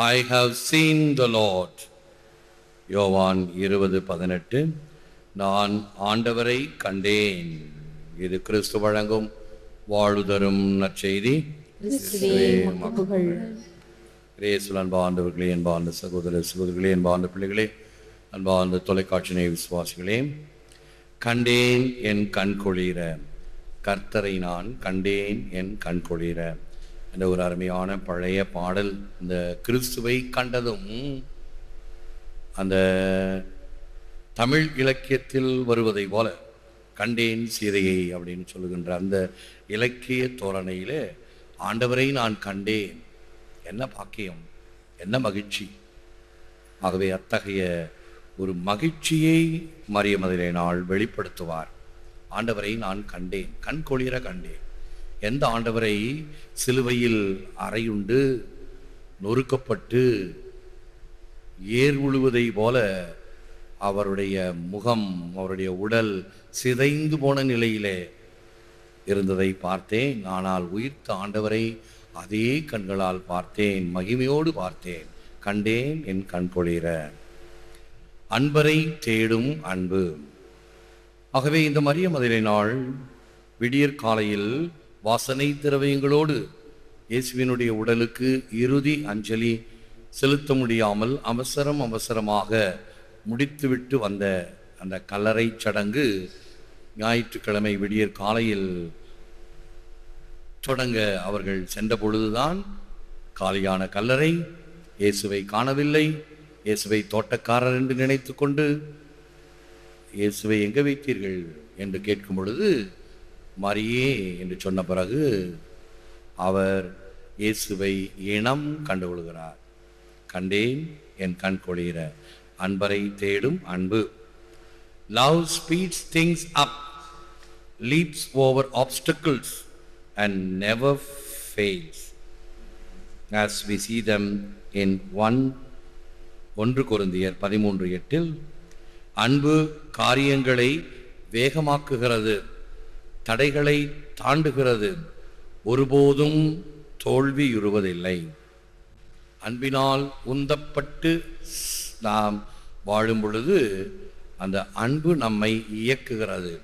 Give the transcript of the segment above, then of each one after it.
I have seen the Lord. யோவான் இருபது பதினெட்டு. நான் ஆண்டவரை கண்டேன். இது கிறிஸ்து வழங்கும் வாழுதரும் நற்செய்தி. கிறிஸ்துவே உமக்கு புகழ் ரேசுல் அன்பார்ந்தவர்களே அன்பார்ந்த சகோதர சகோதரிகளே அன்பார்ந்த பிள்ளைகளே அன்பார்ந்த தொலைக்காட்சி நேய விசுவாசிகளே. கண்டேன் என் கண் கொளிர கர்த்தரை நான் கண்டேன் என் கண் கொளிர என்ற ஒரு அருமையான பழைய பாடல். இந்த கிறிஸ்துவை கண்டதும் அந்த தமிழ் இலக்கியத்தில் வருவதை போல கண்டேன் சீதையை அப்படின்னு சொல்லுகின்ற அந்த இலக்கிய தோரணையிலே ஆண்டவரை நான் கண்டேன். என்ன பாக்கியம் என்ன மகிழ்ச்சி. ஆகவே அத்தகைய ஒரு மகிழ்ச்சியை மரியமதிலே நாள் வெளிப்படுத்துவார். ஆண்டவரை நான் கண்டேன் கண் கொளிர கண்டேன். எந்த ஆண்டவரை சிலுவையில் அறையுண்டு நொறுக்கப்பட்டு ஏர் உழுவதை போல அவருடைய முகம் அவருடைய உடல் சிதைந்து போன நிலையிலே இருந்ததை பார்த்தேன். ஆனால் உயிர்த்த ஆண்டவரை அதே கண்களால் பார்த்தேன் மகிமையோடு பார்த்தேன். கண்டேன் என் கண் கொளிர அன்பரை தேடும் அன்பு. ஆகவே இந்த மரிய மதிலை நாள் விடியற் காலையில் வாசனை திரவியங்களோடு இயேசுவினுடைய உடலுக்கு இறுதி அஞ்சலி செலுத்த முடியாமல் அவசரம் அவசரமாக முடித்துவிட்டு வந்த அந்த கல்லறை சடங்கு ஞாயிற்றுக்கிழமை விடியற் காலையில் தொடங்க அவர்கள் சென்ற பொழுதுதான் காலியான கல்லறை இயேசுவை காணவில்லை. இயேசுவை தோட்டக்காரர் என்று நினைத்து கொண்டு இயேசுவை எங்கே வைத்தீர்கள்? என்று கேட்கும் பொழுது மரியே என்று சொன்ன பிறகு அவர் இயேசுவை இனம் கண்டுகொள்கிறார் கண்டேன் என் கண் கொளிர. அன்பரை தேடும் அன்பு. Love speeds things up leaps over obstacles and never fails as we see them in 1 ஒன்று குருந்தியர் பதிமூன்று எட்டில் அன்பு காரியங்களை வேகமாக்குகிறது. தடைகளை தாண்டுகிறது. ஒருபோதும் தோல்வியுறுவதில்லை அன்பினால் உந்தப்பட்டு நாம் வாழும் பொழுது அந்த அன்பு நம்மை இயக்குகிறது.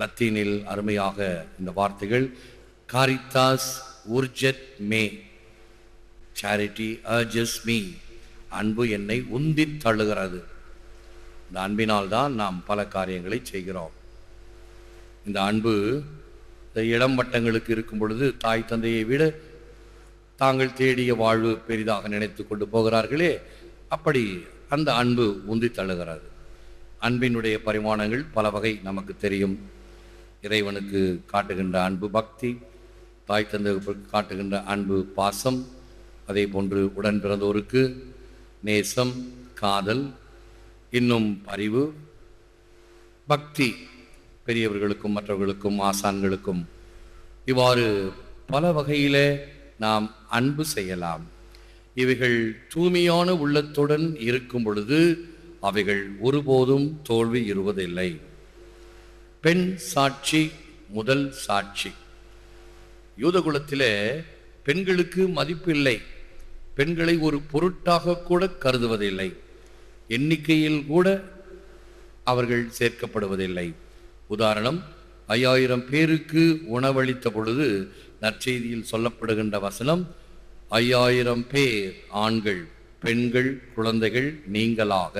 லத்தீனில் அருமையாக இந்த வார்த்தைகள் காரித்தாஸ் உர்ஜத் மே சேரிட்டி அர்ஜஸ் மீ அன்பு என்னை உந்தித் தள்ளுகிறது இந்த அன்பினால் தான் நாம் பல காரியங்களை செய்கிறோம். இந்த அன்பு இந்த இளம் வட்டங்களுக்கு இருக்கும் பொழுது தாய் தந்தையை விட தாங்கள் தேடிய வாழ்வு பெரிதாக நினைத்து கொண்டு போகிறார்களே. அப்படி அந்த அன்பு உந்தி தள்ளுகிறது அன்பினுடைய பரிமாணங்கள் பல வகை நமக்கு தெரியும். இறைவனுக்கு காட்டுகின்ற அன்பு பக்தி தாய் தந்தைக்கு காட்டுகின்ற அன்பு பாசம் அதே போன்று உடன் பிறந்தோருக்கு நேசம் காதல் இன்னும் பரிவு பக்தி பெரியவர்களுக்கும் மற்றவர்களுக்கும் ஆசான்களுக்கும். இவ்வாறு பல வகையிலே நாம் அன்பு செய்யலாம். இவைகள் தூய்மையான உள்ளத்துடன் இருக்கும் பொழுது அவைகள் ஒருபோதும் தோல்வி இருவதில்லை. பெண் சாட்சி முதல் சாட்சி. யூதகுலத்திலே பெண்களுக்கு மதிப்பில்லை பெண்களை ஒரு பொருட்டாக கூட கருதுவதில்லை. எண்ணிக்கையில் கூட அவர்கள் சேர்க்கப்படுவதில்லை. உதாரணம் ஐயாயிரம் பேருக்கு உணவளித்த பொழுது நற்செய்தியில் சொல்லப்படுகின்ற வசனம் ஐயாயிரம் பேர் ஆண்கள் பெண்கள் குழந்தைகள் நீங்களாக.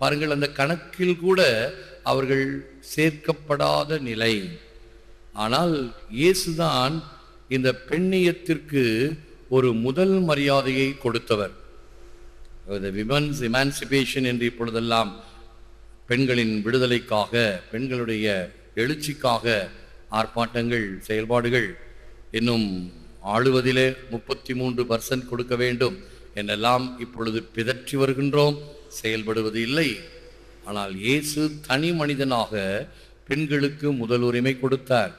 பாருங்கள் அந்த கணக்கில் கூட அவர்கள் சேர்க்கப்படாத நிலை. ஆனால் இயேசுதான் இந்த பெண்ணியத்திற்கு ஒரு முதல் மரியாதையை கொடுத்தவர். விமன்ஸ் எமான்சிபேஷன் என்று இப்பொழுதெல்லாம் பெண்களின் விடுதலைக்காக பெண்களுடைய எழுச்சிக்காக ஆர்ப்பாட்டங்கள் செயல்பாடுகள் இன்னும் ஆளுவதிலே முப்பத்தி மூன்று பர்சன்ட் கொடுக்க வேண்டும் என்றெல்லாம் இப்பொழுது பிதற்றி வருகின்றோம். செயல்படுவது இல்லை. ஆனால் இயேசு தனி மனிதனாக பெண்களுக்கு முதல் உரிமை கொடுத்தார்.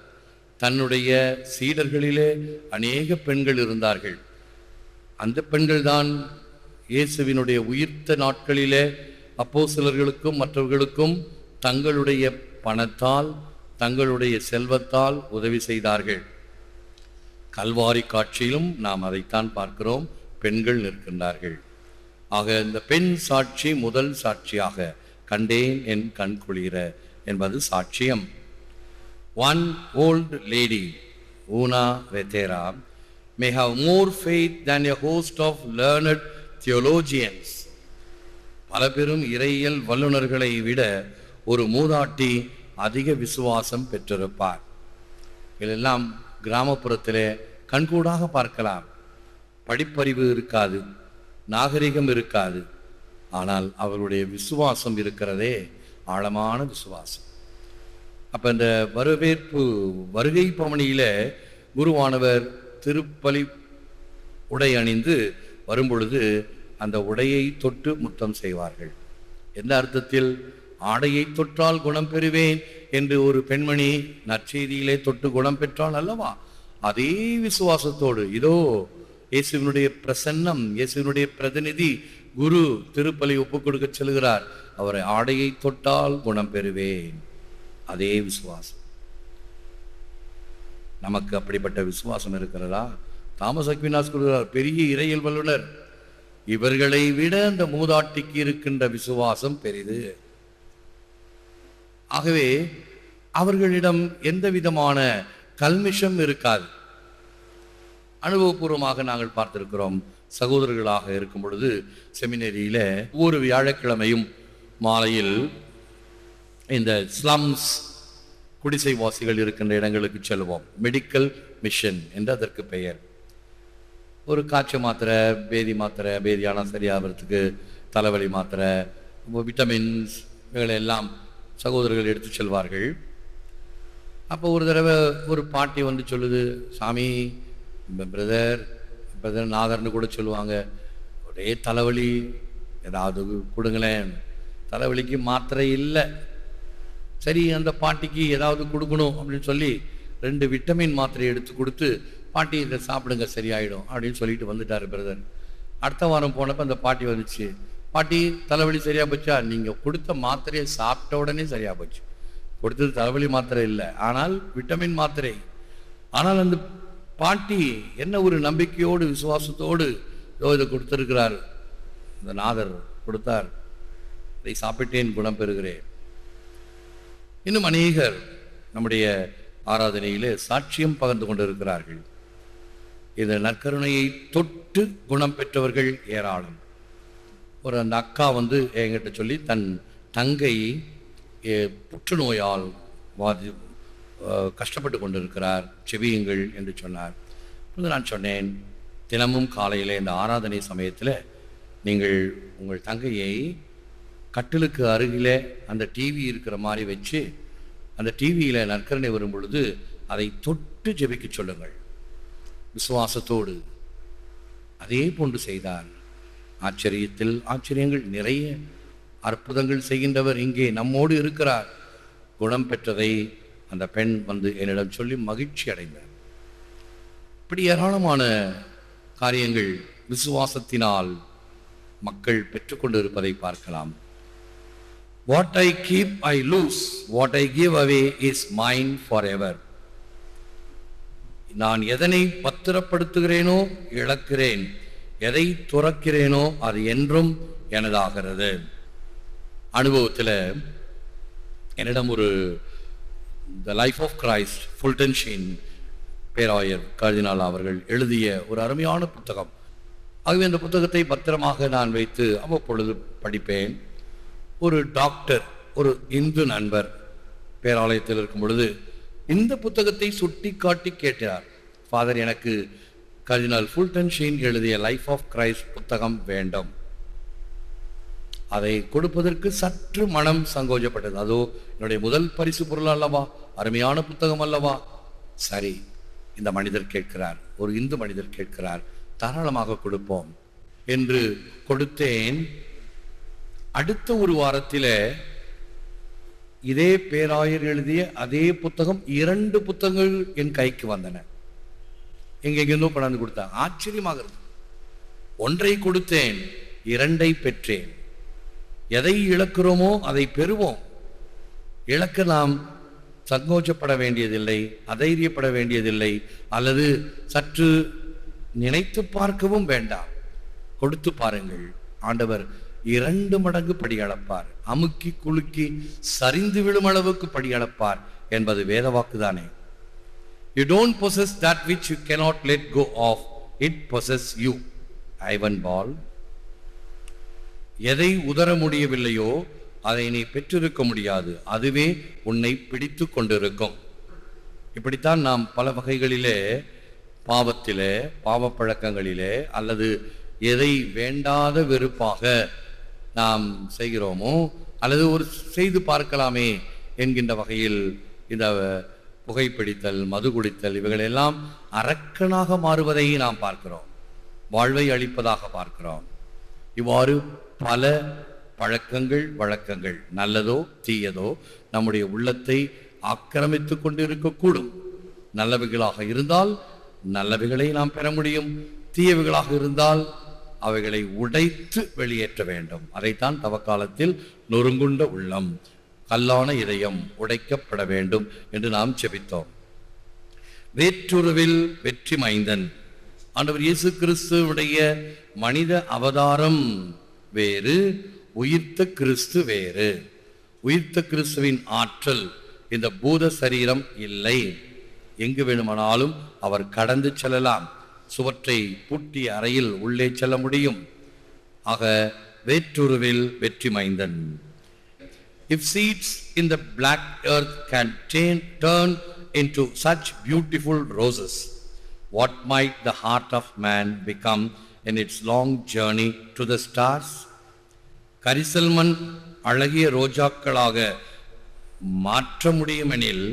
தன்னுடைய சீடர்களிலே அநேக பெண்கள் இருந்தார்கள். அந்த பெண்கள்தான் இயேசுவினுடைய உயிர்த்த நாட்களிலே அப்போஸ்தலர்களுக்கும் மற்றவர்களுக்கும் தங்களுடைய பணத்தால் தங்களுடைய செல்வத்தால் உதவி செய்தார்கள். கல்வாரி காட்சியிலும் நாம் அதைத்தான் பார்க்கிறோம். பெண்கள் நிற்கின்றார்கள். ஆக இந்த பெண் சாட்சி முதல் சாட்சியாக கண்டேன் என் கண் குளிர என்பது சாட்சியம். ஒன் ஓல்ட் லேடி ஊனா ரெத்தேரா may have more faith than a host of learned theologians பல பெரும் இறையியல் வல்லுநர்களை விட ஒரு மூதாட்டி அதிக விசுவாசம் பெற்றிருப்பார். இதெல்லாம் கிராமப்புறத்திலே கண்கூடாக பார்க்கலாம். படிப்பறிவு இருக்காது நாகரிகம் இருக்காது. ஆனால் அவருடைய விசுவாசம் இருக்கிறதே ஆழமான விசுவாசம். அப்போ இந்த வரவேற்பு வருகை பவனியில குருவானவர் திருப்பலி உடை அணிந்து வரும்பொழுது அந்த உடையை தொட்டு முத்தம் செய்வார்கள். எந்த அர்த்தத்தில்? ஆடையை தொற்றால் குணம் பெறுவேன் என்று ஒரு பெண்மணி நற்செய்தியிலே தொட்டு குணம் பெற்றால் அல்லவா? அதே விசுவாசத்தோடு இதோ இயேசுவினுடைய பிரசன்னம் இயேசுவினுடைய பிரதிநிதி குரு திருப்பலி ஒப்புக் கொடுக்க செல்கிறார் அவரை ஆடையை தொட்டால் குணம் பெறுவேன். அதே விசுவாசம். நமக்கு அப்படிப்பட்ட விசுவாசம் இருக்கிறதா? தாமஸ் அக்வினாஸ் கூறுகிறார் பெரிய இறையல் வல்லுனர் இவர்களை விட அந்த மூதாட்டிக்கு இருக்கின்ற விசுவாசம் பெரிது. ஆகவே அவர்களிடம் எந்த விதமான கல்மிஷம் இருக்காது. அனுபவபூர்வமாக நாங்கள் பார்த்திருக்கிறோம். சகோதரர்களாக இருக்கும் பொழுது செமினரியில ஒவ்வொரு வியாழக்கிழமையும் மாலையில் இந்த ஸ்லம்ஸ் குடிசைவாசிகள் இருக்கின்ற இடங்களுக்கு செல்வோம். மெடிக்கல் மிஷன் என்று அதற்கு பெயர். ஒரு காய்ச்சல் மாத்திரை பேதி மாத்திரை பேதியானால் சரியாகிறதுக்கு தலைவலி மாத்திரை விட்டமின்ஸ் இவைகளை எல்லாம் சகோதரர்கள் எடுத்து செல்வார்கள். அப்போ ஒரு தடவை ஒரு பாட்டி வந்து சொல்லுது சாமி பிரதர் பிரதர் நாதர்னு கூட சொல்லுவாங்க ஒரே தலைவலி ஏதாவது கொடுங்களேன். தலைவலிக்கு மாத்திரை இல்லை. சரி அந்த பாட்டிக்கு ஏதாவது கொடுக்கணும் அப்படின்னு சொல்லி ரெண்டு விட்டமின் மாத்திரை எடுத்து கொடுத்து பாட்டி இதை சாப்பிடுங்க சரியாயிடும் அப்படின்னு சொல்லிட்டு வந்துட்டார் பிரதர். அடுத்த வாரம் போனப்போ அந்த பாட்டி வந்துச்சு. பாட்டி தலைவலி சரியாக போச்சா? நீங்கள் கொடுத்த மாத்திரையை சாப்பிட்ட உடனே சரியாக போச்சு. கொடுத்தது தலைவலி மாத்திரை இல்லை ஆனால் விட்டமின் மாத்திரை. ஆனால் அந்த பாட்டி என்ன ஒரு நம்பிக்கையோடு விசுவாசத்தோடு இதோ இதை கொடுத்துருக்கிறார். இந்த நாதர் கொடுத்தார். இதை சாப்பிட்டேன் குணம் பெறுகிறேன். இன்னும் அநேகர் நம்முடைய ஆராதனையிலே சாட்சியம் பகிர்ந்து கொண்டிருக்கிறார்கள். இந்த நற்கருணையை தொட்டு குணம் பெற்றவர்கள் ஏராளம். ஒரு அந்த அக்கா வந்து என்கிட்ட சொல்லி தன் தங்கை புற்றுநோயால் வாதி கஷ்டப்பட்டு கொண்டிருக்கிறார் செவியுங்கள் என்று சொன்னார். அப்பொழுது நான் சொன்னேன் தினமும் காலையில் இந்த ஆராதனை சமயத்தில் நீங்கள் உங்கள் தங்கையை கட்டிலுக்கு அருகிலே அந்த டிவி இருக்கிற மாதிரி வச்சு அந்த டிவியில் நற்கரணை வரும் பொழுது அதை தொட்டு ஜெபிக்க சொல்லுங்கள். விசுவாசத்தோடு. அதே போன்று செய்தார் ஆச்சரியத்தில் ஆச்சரியங்கள் நிறைய அற்புதங்கள் செய்கின்றவர் இங்கே நம்மோடு இருக்கிறார். குணம் பெற்றதை அந்த பெண் வந்து என்னிடம் சொல்லி மகிழ்ச்சி அடைந்தார். இப்படி ஏராளமான காரியங்கள் விசுவாசத்தினால் மக்கள் பெற்றுக்கொண்டிருப்பதை பார்க்கலாம். What I keep I lose what I give away is mine forever நான் எதனை பத்திரப்படுத்துகிறேனோ இழக்கிறேன். எதை துறக்கிறேனோ அது என்றும் எனதாகிறது. அனுபவத்தில் என்னிடம் ஒரு த லைஃப் ஆஃப் கிரைஸ்ட் ஃபுல்டன்ஷின் பேராயர் கர்தினால் அவர்கள் எழுதிய ஒரு அருமையான புத்தகம். ஆகவே அந்த புத்தகத்தை பத்திரமாக நான் வைத்து அவ்வப்பொழுது படிப்பேன். ஒரு டாக்டர் ஒரு இந்து நண்பர் பேராலயத்தில் இருக்கும் பொழுது இந்த புத்தகத்தை சுட்டி காட்டி கேட்டார். ஃபாதர் எனக்கு கர்தினால் ஃபுல்டன் ஷீன் எழுதிய லைஃப் ஆஃப் கிரைஸ்ட் புத்தகம் வேண்டும். அதை கொடுப்பதற்கு சற்று மனம் சங்கோஜப்பட்டது. அதோ என்னுடைய முதல் பரிசு பொருள் அல்லவா? அருமையான புத்தகம் அல்லவா? சரி இந்த மனிதர் கேட்கிறார். ஒரு இந்து மனிதர் கேட்கிறார். தாராளமாக கொடுப்போம் என்று கொடுத்தேன். அடுத்த ஒரு வாரத்தில் இதே பேராயர் எழுதிய அதே புத்தகம் இரண்டு புத்தகங்கள் என் கைக்கு வந்தன. எங்கெங்கிருந்தோ கொண்டாந்து கொடுத்தா. ஆச்சரியமாக இருந்தது ஒன்றை கொடுத்தேன் இரண்டை பெற்றேன். எதை இழக்கிறோமோ அதை பெறுவோம். இழக்க நாம் சங்கோச்சப்பட வேண்டியதில்லை அதைரியப்பட வேண்டியதில்லை அல்லது சற்று நினைத்து பார்க்கவும் வேண்டாம். கொடுத்து பாருங்கள் ஆண்டவர் இரண்டு மடங்கு படி அளப்பார். அமுக்கி குலுக்கி சரிந்து விழும் அளவுக்கு படி அளப்பார் என்பது வேத வாக்குதானே you don't possess that which you cannot let go of it possess you Ivan பால் எதை உதர முடியவில்லையோ அதை நீ பெற்றிருக்க முடியாது. அதுவே உன்னை பிடித்து கொண்டிருக்கும். இப்படித்தான் நாம் பல வகைகளிலே பாவத்திலே பாவப்பழக்கங்களிலே அல்லது எதை வேண்டாத வெறுப்பாக நாம் செய்கிறோமோ அல்லது ஒரு செய்து பார்க்கலாமே என்கின்ற வகையில் இந்த புகைப்பிடித்தல் மது குடித்தல் இவைகளெல்லாம் அரக்கனாக மாறுவதை நாம் பார்க்கிறோம். வாழ்வை அளிப்பதாக பார்க்கிறோம். இவ்வாறு பல பழக்கங்கள் வழக்கங்கள் நல்லதோ தீயதோ நம்முடைய உள்ளத்தை ஆக்கிரமித்துக் கொண்டிருக்கக்கூடும். நல்லவைகளாக இருந்தால் நல்லவைகளை நாம் பெற முடியும். தீயவைகளாக இருந்தால் அவைகளை உடைத்து வெளியேற்ற வேண்டும். அதைத்தான் தவக்காலத்தில் நொறுங்குண்ட உள்ளம் கல்லான இதயம் உடைக்கப்பட வேண்டும் என்று நாம் செபித்தோம். வேற்றுருவில் வெற்றி மைந்தன். ஆண்டவர் இயேசு கிறிஸ்துவுடைய மனித அவதாரம் வேறு உயிர்த்த கிறிஸ்து வேறு. உயிர்த்த கிறிஸ்துவின் ஆற்றல் இந்த பூத சரீரம் இல்லை. எங்கு வேணுமானாலும் அவர் கடந்து செல்லலாம். சுவற்றை பூட்டிய அறையில் உள்ளே செல்ல முடியும். ஆக வேற்றுருவில் வெற்றி மைந்தன். If seeds in the black earth can turn, turn into such beautiful roses, what might the heart of man become in its long journey to the stars? கரிசல்மண் அழகிய ரோஜாக்களாக மாற்ற முடியுமெனில்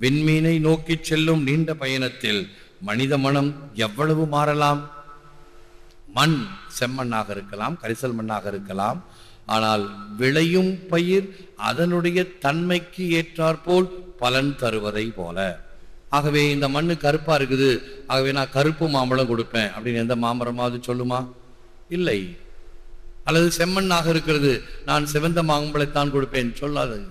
விண்மீனை நோக்கி செல்லும் நீண்ட பயணத்தில் மனித மனம் எவ்வளவு மாறலாம் மண் செம்மண்ணாக இருக்கலாம் கரிசல் மண்ணாக இருக்கலாம் ஆனால் விளையும் பயிர் அதனுடைய தன்மைக்கு ஏற்றாற்போல் பலன் தருவதை போல. ஆகவே இந்த மண்ணு கருப்பாக இருக்குது. ஆகவே நான் கருப்பு மாம்பழம் கொடுப்பேன். அப்படின்னு எந்த மாமரமாவது சொல்லுமா? இல்லை. அல்லது செம்மண்ணாக இருக்கிறது. நான் சிவந்த மாம்பழத்தான் கொடுப்பேன். சொல்லாது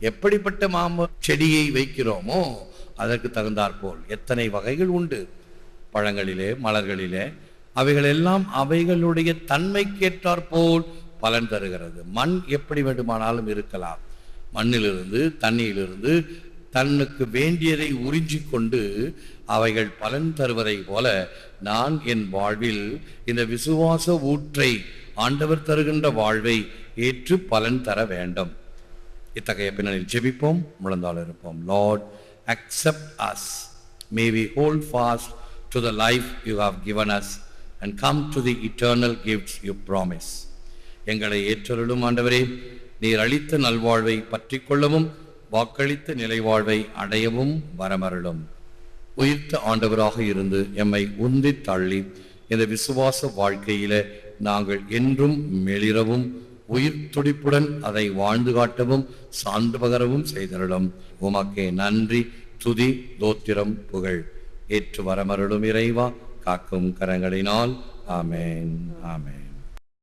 எப்படிப்பட்ட மாம்ப செடியை வைக்கிறோமோ அதற்கு தகுந்தாற்போல் எத்தனை வகைகள் உண்டு. பழங்களிலே மலர்களிலே அவைகள் எல்லாம் அவைகளுடைய தன்மைக்கேற்றாற்போல் பலன் தருகிறது. மண் எப்படி வேண்டுமானாலும் இருக்கலாம். மண்ணிலிருந்து தண்ணியிலிருந்து தன்னுக்கு வேண்டியதை உறிஞ்சி கொண்டு அவைகள் பலன் தருவதை போல நான் என் வாழ்வில் இந்த விசுவாச ஊற்றை ஆண்டவர் தருகின்ற வாழ்வை ஏற்று பலன் தர வேண்டும். இத்தகைய பின்னணியில் ஜெபிப்போம் முழந்தால் இருப்போம். Lord accept us may we hold fast to the life you have given us and come to the eternal gifts you promise எங்களை ஏற்றருளும் ஆண்டவரே. நீர் அளித்த நல்வாழ்வை பற்றி கொள்ளவும் வாக்களித்த நிலைவாழ்வை அடையவும் வரமருளும். உயிர்த்த ஆண்டவராக இருந்து எம்மை உந்தி தள்ளி இந்த விசுவாச வாழ்க்கையில நாங்கள் என்றும் மெளிரவும் உயிர் துடிப்புடன் அதை வாழ்ந்து காட்டவும் சார்ந்து பகரவும் செய்தருளும். உமக்கே நன்றி துதி தோத்திரம் புகழ். ஏற்று வரமருளும் இறைவா காக்கும் கரங்களினால். ஆமேன் ஆமேன்.